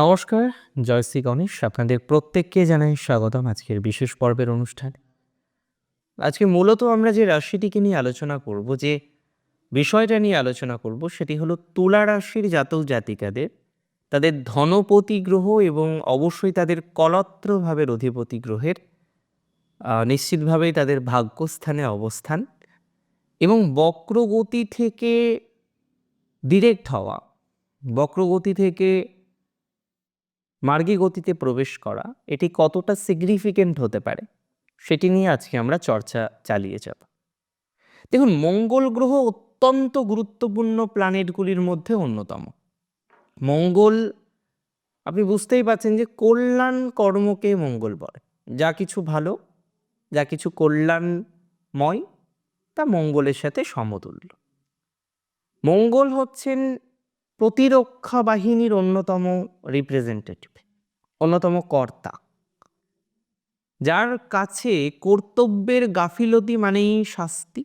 নমস্কার, জয়শ্রী গণেশ, আপনাদের প্রত্যেককে জানাই স্বাগতম আজকের বিশেষ পর্বের অনুষ্ঠানে। আজকে মূলত আমরা যে রাশিটিকে নিয়ে আলোচনা করব, যে বিষয়টা নিয়ে আলোচনা করব, সেটি হলো তুলা রাশির জাতক জাতিকাদের, তাদের ধনপতি গ্রহ এবং অবশ্যই তাদের কলত্রভাবের অধিপতি গ্রহের নিশ্চিতভাবেই তাদের ভাগ্যস্থানে অবস্থান এবং বক্রগতি থেকে ডিরেক্ট হওয়া, বক্রগতি থেকে মার্গী গতিতে প্রবেশ করা, এটি কতটা সিগনিফিকেন্ট হতে পারে, সেটি নিয়ে আজকে আমরা চর্চা চালিয়ে যাব। দেখুন, মঙ্গল গ্রহ অত্যন্ত গুরুত্বপূর্ণ প্ল্যানেটগুলির মধ্যে অন্যতম। মঙ্গল, আপনি বুঝতেই পারছেন যে কল্যাণ কর্মকে মঙ্গল বলে। যা কিছু ভালো, যা কিছু কল্যাণময়, তা মঙ্গলের সাথে সমতুল্য। মঙ্গল হচ্ছেন প্রতিরক্ষা বাহিনীর অন্যতম রিপ্রেজেন্টেটিভ অন্যতম কর্তা। যার কাছে কর্তব্যের গাফিলতি মানেই শাস্তি।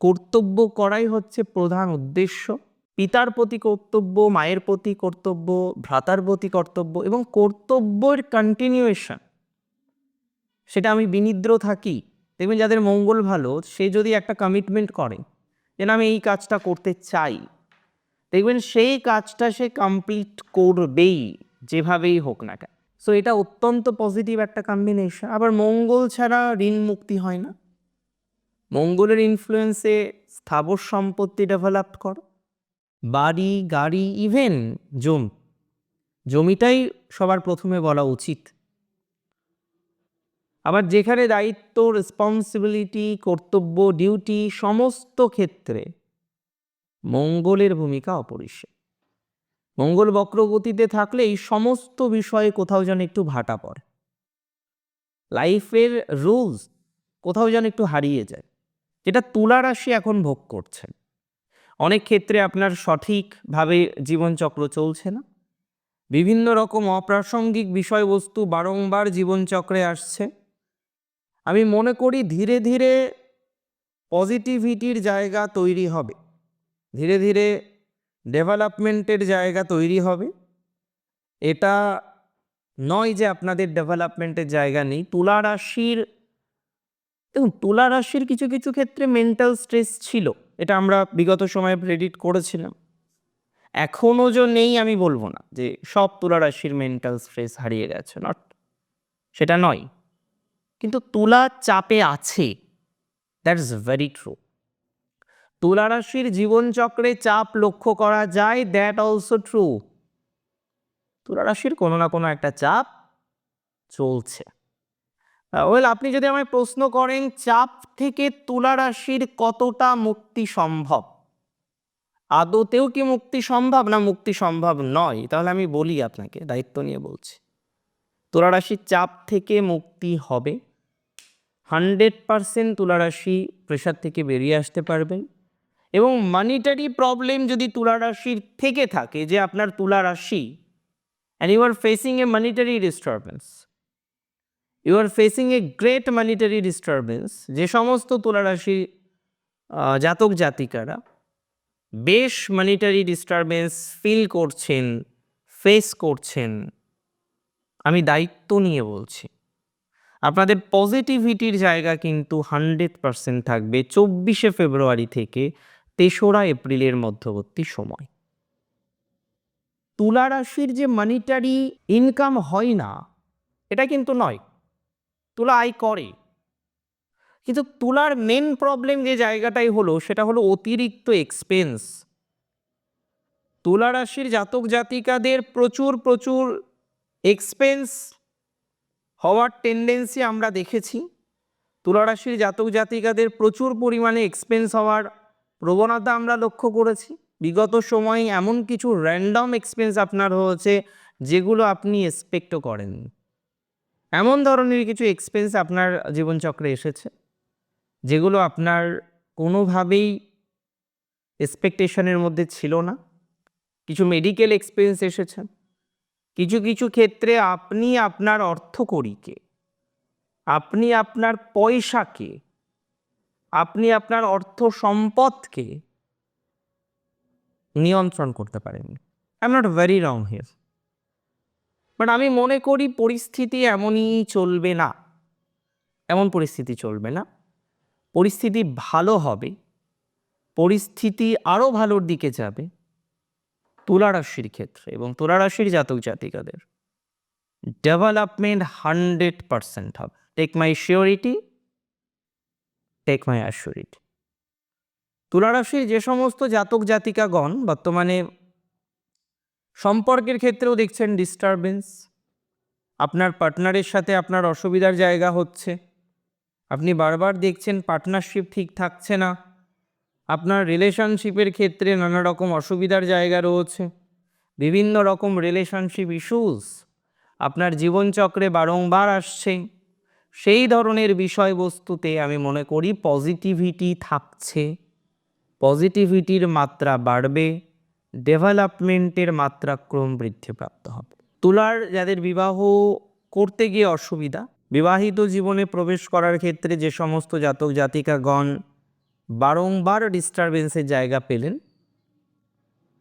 কর্তব্য করাই হচ্ছে প্রধান উদ্দেশ্য। পিতার প্রতি কর্তব্য, মায়ের প্রতি কর্তব্য, ভ্রাতার প্রতি কর্তব্য এবং কর্তব্যের কন্টিনিউয়েশন সেটা আমি বিনিদ্র থাকি। দেখবেন যাদের মঙ্গল ভালো, সে যদি একটা কমিটমেন্ট করে যেন আমি এই কাজটা করতে চাই। দেখবেন সেই কাজটা সে কমপ্লিট করবেই, যেভাবেই হোক না কেন। সো এটা অত্যন্ত পজিটিভ একটা কম্বিনেশন আবার মঙ্গল ছাড়া ঋণ মুক্তি হয় না। মঙ্গলের ইনফ্লুয়েন্সে স্থাবর সম্পত্তি ডেভেলপ করো। বাড়ি, গাড়ি ইভেন জমি। জমিটাই সবার প্রথমে বলা উচিত। আবার যেখানে দায়িত্ব রেসপন্সিবিলিটি কর্তব্য ডিউটি সমস্ত ক্ষেত্রে মঙ্গলের ভূমিকা অপরিসীম। মঙ্গল বক্রগতিতে থাকলে এই সমস্ত বিষয়ে কোথাও যেন একটু ভাটা পড়ে। লাইফের রুলস কোথাও যেন একটু হারিয়ে যায়, যেটা তুলা রাশি এখন ভোগ করছেন অনেক ক্ষেত্রে আপনার সঠিকভাবে জীবনচক্র চলছে না। বিভিন্ন রকম অপ্রাসঙ্গিক বিষয়বস্তু বারংবার জীবনচক্রে আসছে। আমি মনে করি ধীরে ধীরে পজিটিভিটির জায়গা তৈরি হবে। ধীরে ধীরে ডেভেলপমেন্টের জায়গা তৈরি হবে। এটা নয় যে আপনাদের ডেভেলপমেন্টের জায়গা নেই। তুলা রাশির, দেখুন, তুলা রাশির কিছু কিছু ক্ষেত্রে মেন্টাল স্ট্রেস ছিল। এটা আমরা বিগত সময়ে প্রেডিক্ট করেছিলাম। এখনও যে নেই আমি বলব না যে সব তুলা রাশির মেন্টাল স্ট্রেস হারিয়ে গেছে নট সেটা নয়। কিন্তু তুলা চাপে আছে। দ্যাট ইজ ভেরি ট্রু তুলা রাশির জীবনচক্রে চাপ লক্ষ্য করা যায় দ্যাট অলসো ট্রু তুলা রাশির কোনো না কোনো একটা চাপ চলছে। ওয়েল আপনি যদি আমায় প্রশ্ন করেন, চাপ থেকে তুলা রাশির কতটা মুক্তি সম্ভব? আদতেও কি মুক্তি সম্ভব না মুক্তি সম্ভব নয়? তাহলে আমি বলি আপনাকে, দায়িত্ব নিয়ে বলছি। তুলা রাশির চাপ থেকে মুক্তি হবে। হান্ড্রেড পারসেন্ট তুলারাশি প্রেশার থেকে বেরিয়ে আসতে পারবেন। এবং মানিটারি প্রবলেম যদি তুলা রাশির থেকে থাকে যে আপনার তুলা রাশি and you are facing a monetary disturbance you are facing a great monetary disturbance যে সমস্ত তুলা রাশি জাতক জাতিকারা বেশ মানিটারি ডিস্টারবেন্স ফিল করছেন ফেস করছেন। আমি দায়িত্ব নিয়ে বলছি। আপনাদের পজিটিভিটির জায়গা কিন্তু হান্ড্রেড পারসেন্ট থাকবে। চব্বিশে ফেব্রুয়ারি থেকে তেসরা এপ্রিলের মধ্যবর্তী সময়। তুলা রাশির যে মানিটারি ইনকাম হয় না, এটা কিন্তু নয়। তুলা আয় করে। কিন্তু তুলার মেন প্রবলেম যে জায়গাটাই হলো, সেটা হলো অতিরিক্ত এক্সপেন্স তুলা রাশির জাতক জাতিকাদের প্রচুর প্রচুর এক্সপেন্স হওয়ার টেন্ডেন্সি আমরা দেখেছি। তুলা রাশির জাতক জাতিকাদের প্রচুর পরিমাণে এক্সপেন্স হওয়ার প্রবণতা আমরা লক্ষ্য করেছি। বিগত সময়ে এমন কিছু র্যান্ডম এক্সপেন্স আপনার হয়েছে, যেগুলো আপনি এক্সপেক্টও করেন এমন ধরনের কিছু এক্সপেন্স আপনার জীবনচক্রে এসেছে, যেগুলো আপনার কোনোভাবেই এক্সপেকটেশনের মধ্যে ছিল না। কিছু মেডিকেল এক্সপেন্স এসেছে, কিছু কিছু ক্ষেত্রে আপনি আপনার অর্থকড়িকে, আপনি আপনার পয়সাকে আপনি আপনার অর্থ সম্পদকে নিয়ন্ত্রণ করতে পারেন I am not very wrong here but আমি মনে করি পরিস্থিতি এমনই চলবে না। এমন পরিস্থিতি চলবে না। পরিস্থিতি ভালো হবে। পরিস্থিতি আরও ভালোর দিকে যাবে। তুলা রাশির ক্ষেত্রে এবং তুলা রাশির জাতক জাতিকাদের। ডেভেলপমেন্ট হান্ড্রেড পারসেন্ট হবে। Take my surety take my assurity তুলা রাশির যে সমস্ত জাতক জাতিকাগণ বর্তমানে সম্পর্কের ক্ষেত্রেও দেখছেন ডিস্টারবেন্স আপনার পার্টনারের সাথে আপনার অসুবিধার জায়গা হচ্ছে, আপনি বারবার দেখছেন পার্টনারশিপ ঠিক থাকছে না, আপনার রিলেশনশিপের ক্ষেত্রে নানা রকম অসুবিধার জায়গা রয়েছে, বিভিন্ন রকম রিলেশনশিপ ইস্যুস আপনার জীবনচক্রে বারংবার আসছে। সেই ধরনের বিষয়বস্তুতে আমি মনে করি পজিটিভিটি থাকছে। পজিটিভিটির মাত্রা বাড়বে ডেভেলপমেন্টের মাত্রা ক্রম বৃদ্ধিপ্রাপ্ত হবে। তুলার যাদের বিবাহ করতে গিয়ে অসুবিধা, বিবাহিত জীবনে প্রবেশ করার ক্ষেত্রে যে সমস্ত জাতক জাতিকাগণ বারংবার ডিস্টারবেন্সের জায়গা পেলেন,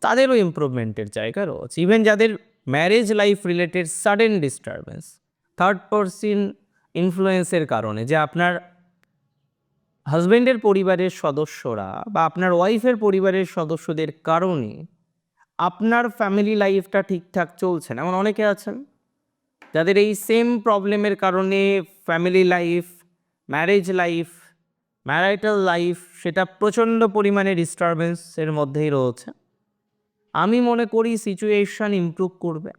তাদেরও ইমপ্রুভমেন্টের জায়গা রয়েছে। ইভেন যাদের marriage life related sudden disturbance third person ইনফ্লুয়েন্সের কারণে যে আপনার হাজব্যান্ডের পরিবারের সদস্যরা বা আপনার ওয়াইফের পরিবারের সদস্যদের কারণে আপনার ফ্যামিলি লাইফটা ঠিকঠাক চলছে না। এমন অনেকে আছেন যাদের এই সেম প্রবলেমের কারণে family life marriage life marital life সেটা প্রচণ্ড পরিমাণে ডিস্টারবেন্সের মধ্যেই রয়েছে। আমি মনে করি সিচুয়েশান ইমপ্রুভ করবে।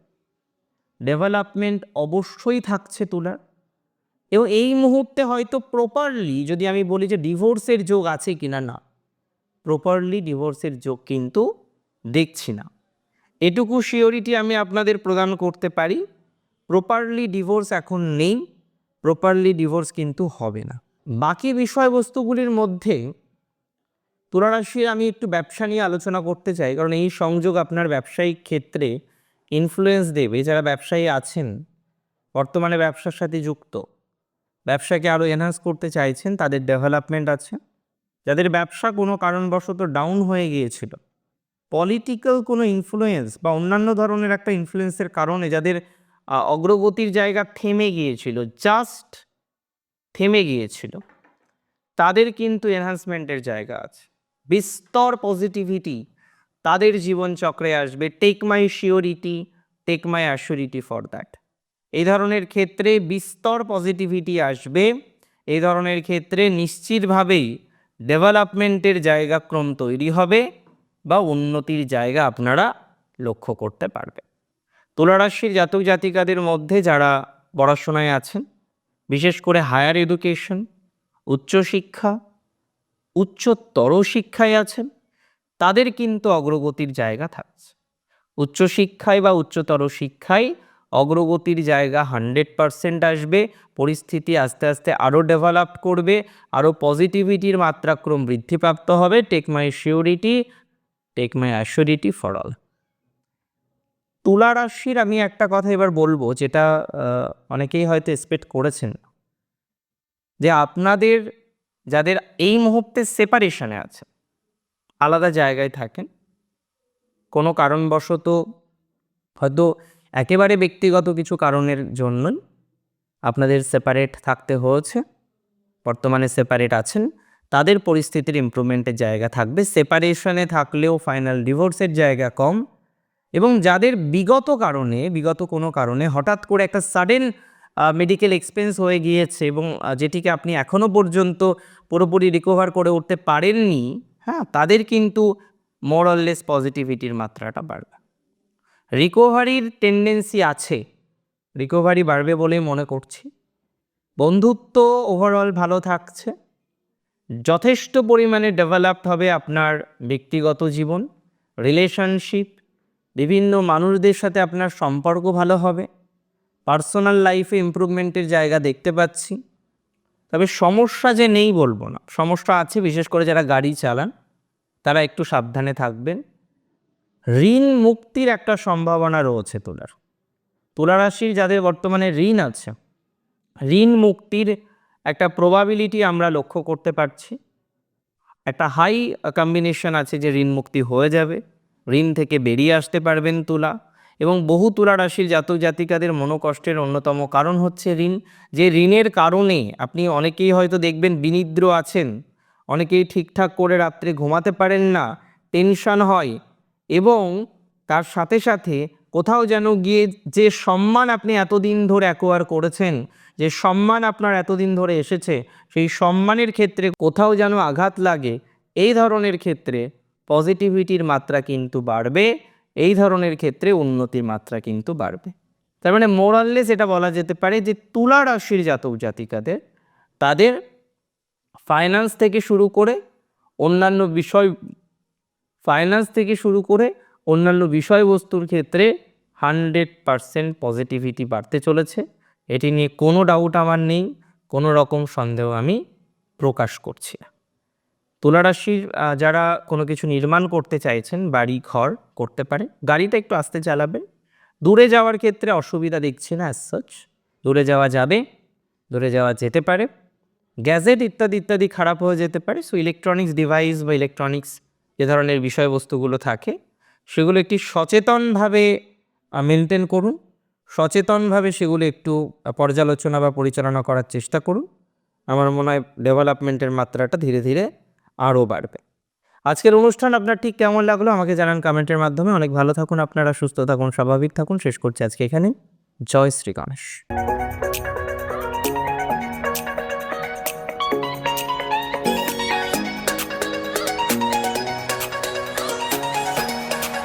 ডেভেলপমেন্ট অবশ্যই থাকছে তুলার। এবং এই মুহূর্তে হয়তো প্রপারলি যদি আমি বলি যে ডিভোর্সের যোগ আছে কিনা, না। প্রপারলি ডিভোর্সের যোগ কিন্তু দেখছি না। এটুকু শিওরিটি আমি আপনাদের প্রদান করতে পারি প্রপারলি ডিভোর্স এখন নেই প্রপারলি ডিভোর্স কিন্তু হবে না। বাকি বিষয়বস্তুগুলির মধ্যে তুলারাশির আমি একটু ব্যবসা নিয়ে আলোচনা করতে চাই, কারণ এই সংযোগ আপনার ব্যবসায়িক ক্ষেত্রে ইনফ্লুয়েন্স দেবে। যারা ব্যবসায়ী আছেন, বর্তমানে ব্যবসার সাথে যুক্ত ব্যবসাকে আরও এনহান্স করতে চাইছেন, তাদের ডেভেলপমেন্ট আছে। যাদের ব্যবসা কোনো কারণবশত ডাউন হয়ে গিয়েছিল। পলিটিক্যাল কোনো ইনফ্লুয়েন্স বা অন্যান্য ধরনের একটা ইনফ্লুয়েন্সের কারণে যাদের অগ্রগতির জায়গা থেমে গিয়েছিল জাস্ট থেমে গিয়েছিল, তাদের কিন্তু এনহান্সমেন্টের জায়গা আছে। বিস্তর পজিটিভিটি তাদের জীবনচক্রে আসবে। Take my surety take my assurity for that এই ধরনের ক্ষেত্রে বিস্তর পজিটিভিটি আসবে। এই ধরনের ক্ষেত্রে নিশ্চিতভাবেই ডেভেলপমেন্টের জায়গা ক্রম তৈরি হবে বা উন্নতির জায়গা আপনারা লক্ষ্য করতে পারবে তুলারাশির জাতক জাতিকাদের মধ্যে যারা পড়াশোনায় আছেন, বিশেষ করে হায়ার এডুকেশন উচ্চশিক্ষা উচ্চতর শিক্ষায় আছেন, তাদের কিন্তু অগ্রগতির জায়গা থাকছে। উচ্চশিক্ষায় বা উচ্চতর শিক্ষায় অগ্রগতির জায়গা হান্ড্রেড পারসেন্ট আসবে, পরিস্থিতি আস্তে আস্তে আরও ডেভেলপ করবে, আরও পজিটিভিটির মাত্রাক্রম বৃদ্ধিপ্রাপ্ত হবে take my surety take my assurity for all তুলা রাশির আমি একটা কথা এবার বলব, যেটা অনেকেই হয়তো এক্সপেক্ট করেছেন যে আপনাদের, যাদের এই মুহূর্তে সেপারেশনে আছে আলাদা জায়গায় থাকেন, কোনো কারণবশত হয়তো একেবারে ব্যক্তিগত কিছু কারণের জন্য আপনাদের সেপারেট থাকতে হয়েছে, বর্তমানে সেপারেট আছেন। তাদের পরিস্থিতির ইমপ্রুভমেন্টের জায়গা থাকবে। সেপারেশনে থাকলেও ফাইনাল ডিভোর্সের জায়গা কম এবং যাদের বিগত কারণে, বিগত কোনো কারণে হঠাৎ করে একটা সাডেন মেডিকেল এক্সপেন্স হয়ে গিয়েছে এবং যেটিকে আপনি এখনও পর্যন্ত পুরোপুরি রিকভার করে উঠতে পারেননি হ্যাঁ তাদের কিন্তু মোরললেস পজিটিভিটির মাত্রাটা বাড়বে। রিকভারির টেন্ডেন্সি আছে। রিকোভারি বাড়বে বলেই মনে করছি। বন্ধুত্ব ওভারঅল ভালো থাকছে। যথেষ্ট পরিমাণে ডেভেলপড হবে আপনার ব্যক্তিগত জীবন রিলেশনশিপ বিভিন্ন মানুষদের সাথে আপনার সম্পর্ক ভালো হবে। পার্সোনাল লাইফে ইম্প্রুভমেন্টের জায়গা দেখতে পাচ্ছি। তবে সমস্যা যে নেই বলব না। সমস্যা আছে, বিশেষ করে যারা গাড়ি চালান, তারা একটু সাবধানে থাকবেন। ঋণ মুক্তির একটা সম্ভাবনা রয়েছে তোলার। তুলা রাশির যাদের বর্তমানে ঋণ আছে, ঋণ মুক্তির একটা প্রবাবিলিটি আমরা লক্ষ্য করতে পারছি। একটা হাই কম্বিনেশন আছে যে ঋণ মুক্তি হয়ে যাবে, ঋণ থেকে বেরিয়ে আসতে পারবেন তুলা এবং বহু তুলা রাশির জাতক জাতিকাদের মনোকষ্টের অন্যতম কারণ হচ্ছে ঋণ। যে ঋণের কারণে আপনি অনেকেই হয়তো দেখবেন বিনিদ্র আছেন, অনেকেই ঠিকঠাক করে রাত্রে ঘুমাতে পারেন না, টেনশন হয় এবং তার সাথে সাথে কোথাও যেন গিয়ে যে সম্মান আপনি এতদিন ধরে অ্যাকোয়ার করেছেন, যে সম্মান আপনার এতদিন ধরে এসেছে, সেই সম্মানের ক্ষেত্রে কোথাও যেন আঘাত লাগে, এই ধরনের ক্ষেত্রে পজিটিভিটির মাত্রা কিন্তু বাড়বে, এই ধরনের ক্ষেত্রে উন্নতির মাত্রা কিন্তু বাড়বে। তার মানে মোরাললেস এটা বলা যেতে পারে যে তুলা রাশির জাতক জাতিকাদের, তাদের ফাইন্যান্স থেকে শুরু করে অন্যান্য বিষয় ফাইন্যান্স থেকে শুরু করে অন্যান্য বিষয়বস্তুর ক্ষেত্রে হান্ড্রেড পারসেন্ট পজিটিভিটি বাড়তে চলেছে। এটি নিয়ে কোনো ডাউট আমার নেই, কোনো রকম সন্দেহ আমি প্রকাশ করছি না। তুলারাশির যারা কোনো কিছু নির্মাণ করতে চাইছেন, বাড়ি, ঘর করতে পারে, গাড়িটা একটু আস্তে চালাবেন। দূরে যাওয়ার ক্ষেত্রে অসুবিধা দেখছি না অ্যাজ সাচ দূরে যাওয়া যাবে, দূরে যাওয়া যেতে পারে। গ্যাজেট ইত্যাদি ইত্যাদি খারাপ হয়ে যেতে পারে সো ইলেকট্রনিক্স ডিভাইস বা ইলেকট্রনিক্স যে ধরনের বিষয়বস্তুগুলো থাকে, সেগুলো একটি সচেতনভাবে মেনটেন করুন। সচেতনভাবে সেগুলো একটু পর্যালোচনা বা পরিচালনা করার চেষ্টা করুন। আমার মনে হয় ডেভেলপমেন্টের মাত্রাটা ধীরে ধীরে আরও বাড়বে। আজকের অনুষ্ঠান আপনার ঠিক কেমন লাগল আমাকে জানান কমেন্টের মাধ্যমে। অনেক ভালো থাকুন আপনারা, সুস্থ থাকুন, স্বাভাবিক থাকুন। শেষ করছি আজকে এখানে জয় শ্রী গণেশ।